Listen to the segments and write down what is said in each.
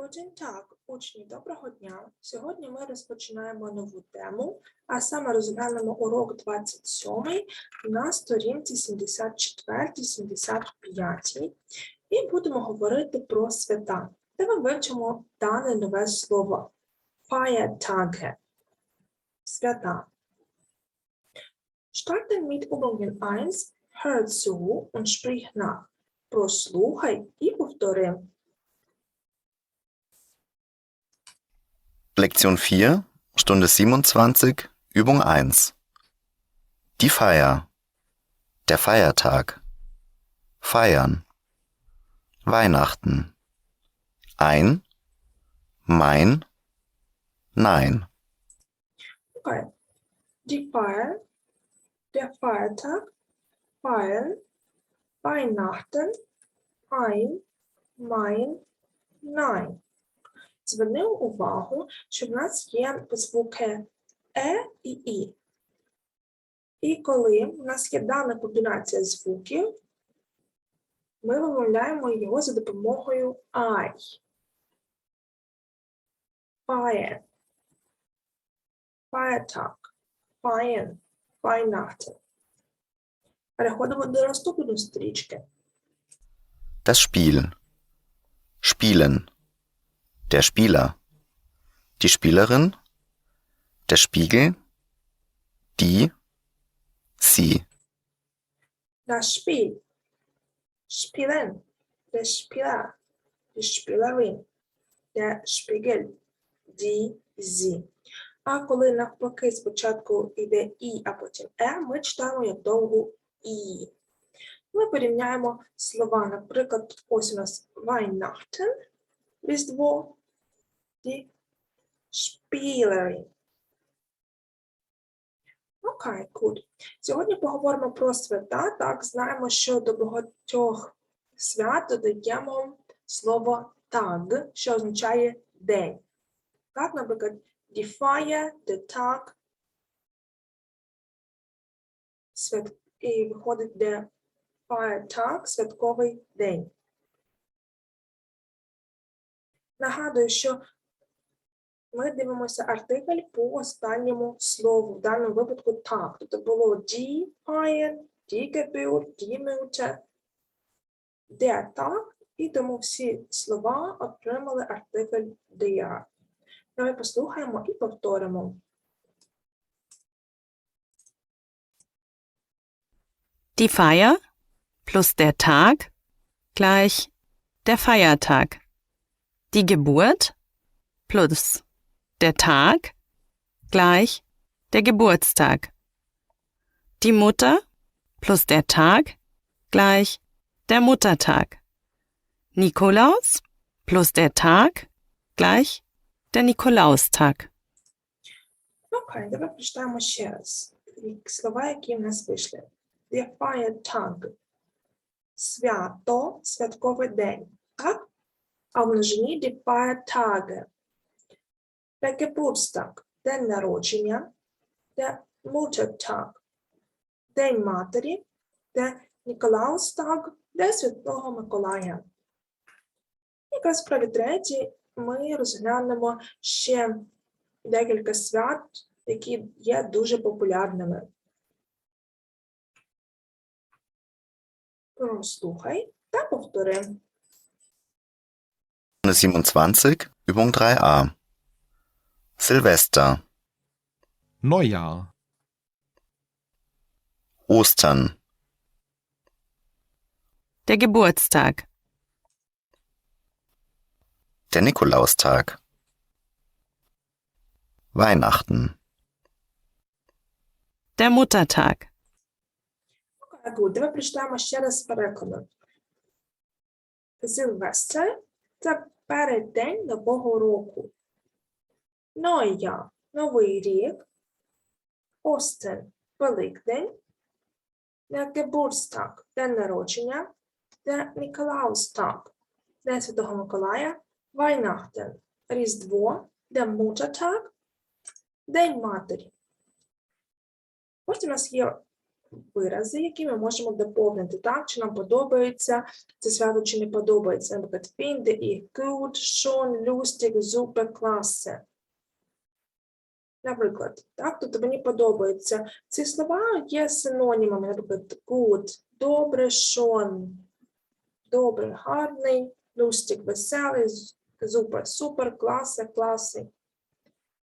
Guten Tag, учні, доброго дня. Сьогодні ми розпочинаємо нову тему, а саме розглянемо урок 27 на сторінці 74-75 і будемо говорити про свята. Де ми вивчимо дане нове слово Feiertage – свята. Starten mit Übungen 1, hör zu und sprich nach. Прослухай і повтори. Lektion 4, Stunde 27, Übung 1. Die Feier. Der Feiertag. Feiern. Weihnachten. Ein. Mein. Nein. Die Feier, der Feiertag, Feiern, Weihnachten, ein, mein, nein. Зверни увагу, що в нас є звуки е і і. І коли в нас є дана комбінація звуків, ми вимовляємо його за допомогою I. Fire. Feiertag. Feiern. Weihnachten. Переходимо до наступної стрічки. Das Spiel. Spielen. Der Spieler. Die Spielerin. Der Spiegel. Die. Sie. Das Spiel. Spielen. Der Spieler. Die Spielerin. Der Spiegel. Die, sie. А коли навпаки спочатку йде і, а потім е, ми читаємо як довгу і. Ми порівняємо слова, наприклад, ось у нас Weihnachten, Різдво, і Spielerin. Окей, good. Сьогодні поговоримо про свята. Так, знаємо, що до багатьох свят додаємо слово tag, що означає день. Так, наприклад, Feier, der Tag. Свят... І виходить де Feiertag, святковий день. Нагадую, що ми дивимося артикль по останньому слову, в даному випадку так. Тобто було die Feier, die Geburt, die Mutter, der Tag, і тому всі слова отримали артикль der. Давай послухаємо і повторимо. Die Feier plus der Tag gleich der Feiertag. Die Geburt plus der Tag gleich der Geburtstag. Die Mutter plus der Tag gleich der Muttertag. Nikolaus plus der Tag gleich der Nikolaustag. Окей, давай прочитаємо ще раз і слова, які в нас вийшли. Der Feiertag – свято, святковий день, так? А в множині die Feiertage. Der Geburtstag – день народження, der Muttertag – день матері, der Nikolaustag – день Святого Миколая. Якраз праві треті ми розглянемо ще декілька свят, які є дуже популярними. Прослухай та повтори. Stunde 27, Übung 3a. Silvester. Neujahr, Ostern. Der Geburtstag. Der Nikolaustag. Weihnachten. Der Muttertag. Окей, гуд. Давай прочитаємо ще раз перекладом. Сильвестр – це переддень Нового року. Ноя – Новий рік. Остен – Великдень. Geburtstag – день народження. Der Nikolaustag – День Святого Миколая. Weihnachten – Різдво. Der Muttertag – День матері. Ось у нас є вирази, які ми можемо доповнити, так? Чи нам подобається це свято, чи не подобається. Наприклад, finde ich gut, schon, lustig, super, klasse. Наприклад, так, тобто мені подобається. Ці слова є синонімами, наприклад, good, добре, schon, добре, гарний, lustig, веселий, super, супер, класе, класний,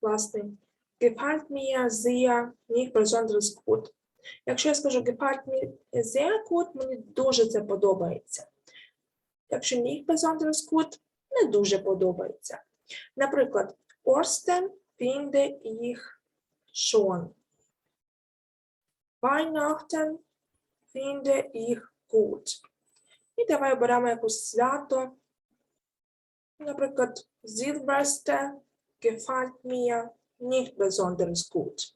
класний. Gefällt mir sehr, nicht besonders gut. Якщо я скажу gefällt mir sehr gut, мені дуже це подобається. Якщо nicht besonders gut, не дуже подобається. Наприклад, Орстен finde ich schon. Weihnachten finde ich gut. І давай оберемо якусь свято. Наприклад, Silvester gefällt mir nicht besonders gut.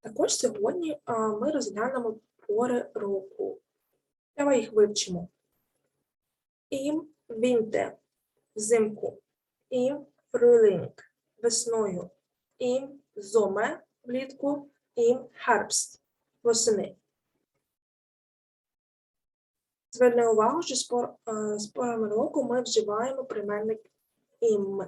Також сьогодні ми розглянемо пори року. Давай їх вивчимо. Ім вінте взимку, ім фрюлінг весною, ім зоме влітку, ім хербст восени. Зверне увагу, що е, з порами року ми вживаємо прийменник ім.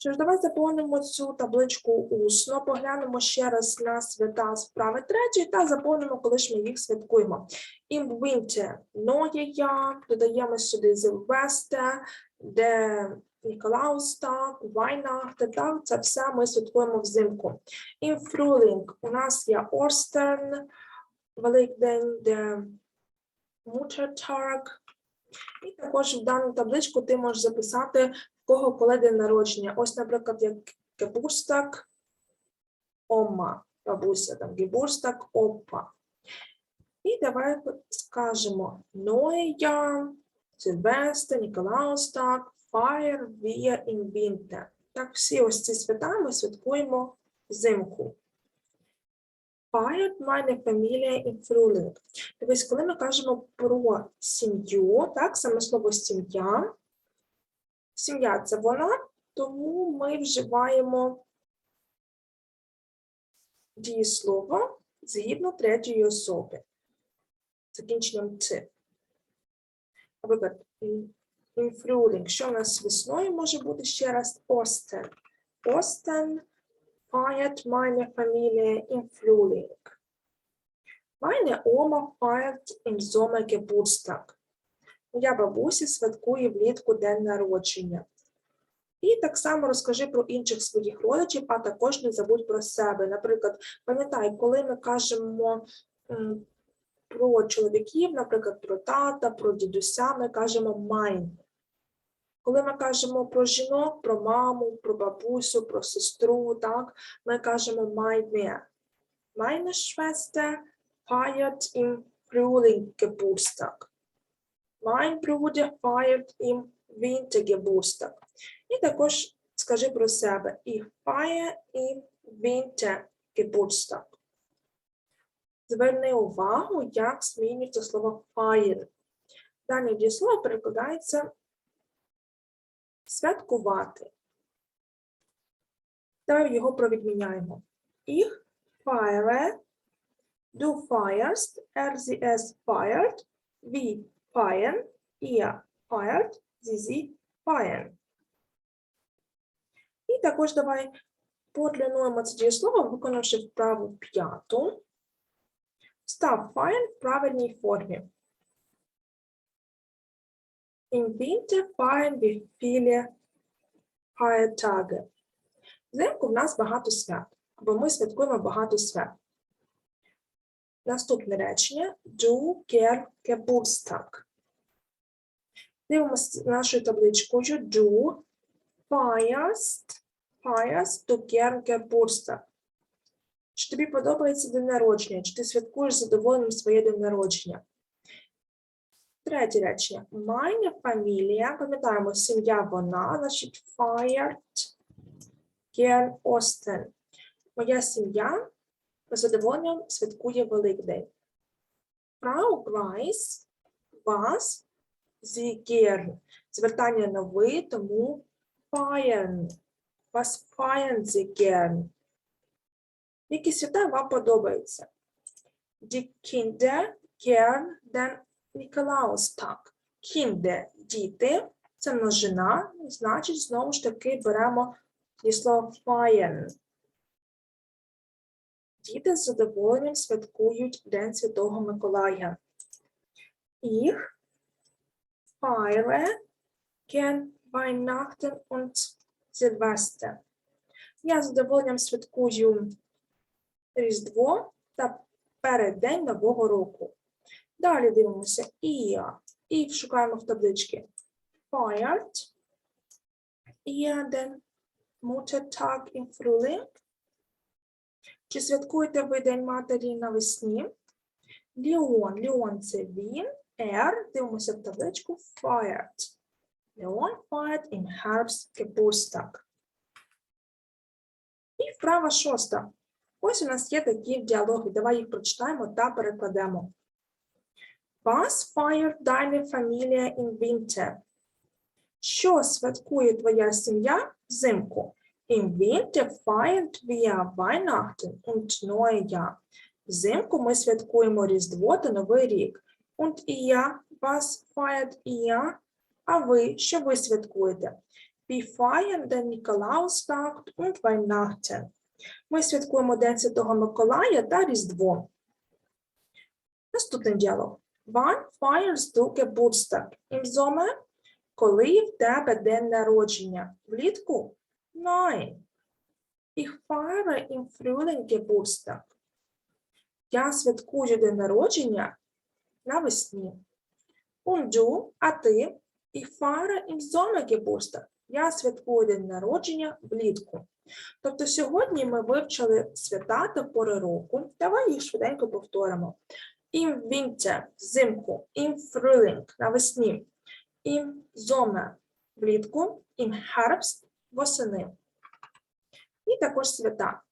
Що ж, давай заповнимо цю табличку усно, поглянемо ще раз на свята з вправи третьої та заповнимо, коли ж ми їх святкуємо. Im Winter – Neue додаємо сюди Silvester, де Ніколаустаг, Weihnachten, так, це все ми святкуємо взимку. Im Frühling у нас є Остern, Великдень, де Muttertag. І також в дану табличку ти можеш записати, кого коли день народження. Ось, наприклад, як Geburtstag, Ома, бабуся, там Geburtstag, Опа. І давай скажемо Jahr, Silvester, Nikolaustag, Feier wir im Так, всі ось ці свята ми святкуємо взимку. Feiert meine Familie im Frühling. Дивись, коли ми кажемо про сім'ю, так, саме слово сім'я. Сім'я це вона, тому ми вживаємо дієслово згідно третьої особи. Закінченням «ц». Наприклад, in Що у нас весною може бути ще раз Остен. Остен feiert meine Familie im Frühling. Meine Oma feiert im. Моя бабуся святкує влітку день народження. І так само розкажи про інших своїх родичів, а також не забудь про себе. Наприклад, пам'ятай, коли ми кажемо про чоловіків, наприклад, про тата, про дідуся, ми кажемо майн. Коли ми кажемо про жінок, про маму, про бабусю, про сестру, так, ми кажемо meine. Meine Schwester feiert im Frühling Geburtstag. Mein Bruder feiert im Winter Geburtstag. І також скажи про себе. Ich feiere im Winter Geburtstag. Зверни увагу, як змінюється слово fire. Дане дієслово перекладається святкувати. Давай його провідміняємо. Ich feiere, du feierst, er, sie, es feiert, wir feiern, ihr feiert, sie, sie. І також давай подлінуємо це дієслово, виконавши вправу п'яту. Став feiern в правильній формі. Im Winter feiern wir viele Feiertage. Взимку в нас багато свят, або ми святкуємо багато свят. Наступне речення Du gern Geburtstag. Дивимося нашою табличкою Du feierst, feierst du gern Geburtstag. Чи тобі подобається день народження? Чи ти святкуєш з задоволенням своє день народження? Третє речення. Meine Familie, пам'ятаємо, сім'я вона, значить feiert gern Ostern. Моя сім'я задоволенням святкує Великдень. Frau weiß, was sie gern. Звертання на ви, тому feiern. Was feiern Sie gern? Які свята вам подобаються? Die Kinder gern den Nikolaustag. Kinder – діти, це множина, значить, знову ж таки беремо дієслово feiern. Діти з задоволенням святкують День Святого Миколая. Ich feiere gern Weihnachten und Silvester. Я з задоволенням святкую Різдво та переддень Нового року. Далі дивимося Ія. І шукаємо в табличці. Feiert ihr den Muttertag im Frühling? Чи святкуєте ви День Матері навесні? Ліон. Ліон це він. Er. Дивимося в табличку. Feiert. Leon feiert im Herbst Geburtstag. І вправа шоста. Ось у нас є такі діалоги. Давай їх прочитаємо та перекладемо. Was feiert deine Familie im Winter? Що святкує твоя сім'я взимку? Im Winter feiern wir Weihnachten und Neujahr. Взимку ми святкуємо Різдво та Новий рік. Und ihr, was feiert ihr? А ви, що ви святкуєте? Wir feiern den Nikolaustag und Weihnachten. Ми святкуємо День Святого Миколая та Різдво. Наступний діалог. Wann feierst du Geburtstag? Im Sommer? Коли в тебе день народження? Влітку? Nein. Ich feiere im Frühling Geburtstag. Я святкую день народження навесні. Und du, а ти? Ich feiere im Sommer Geburtstag. Я святкую день народження влітку. Тобто сьогодні ми вивчили свята та пори року. Давай їх швиденько повторимо. Im Winter – взимку, im Frühling – навесні, im Sommer – влітку, im Herbst – восени. І також свята.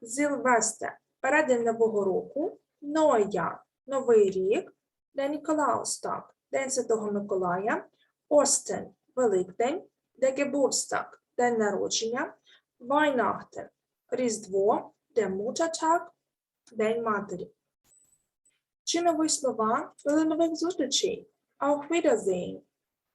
Зілвестер – переддень Нового року, Neujahr – Новий рік, День Ніколаустаг – День Святого Миколая, Остен – Великдень, Der Geburtstag – День народження, Weihnachten – Різдво, Der Muttertag – День матері. Чи нові слова? До нових зустрічей. Auf Wiedersehen.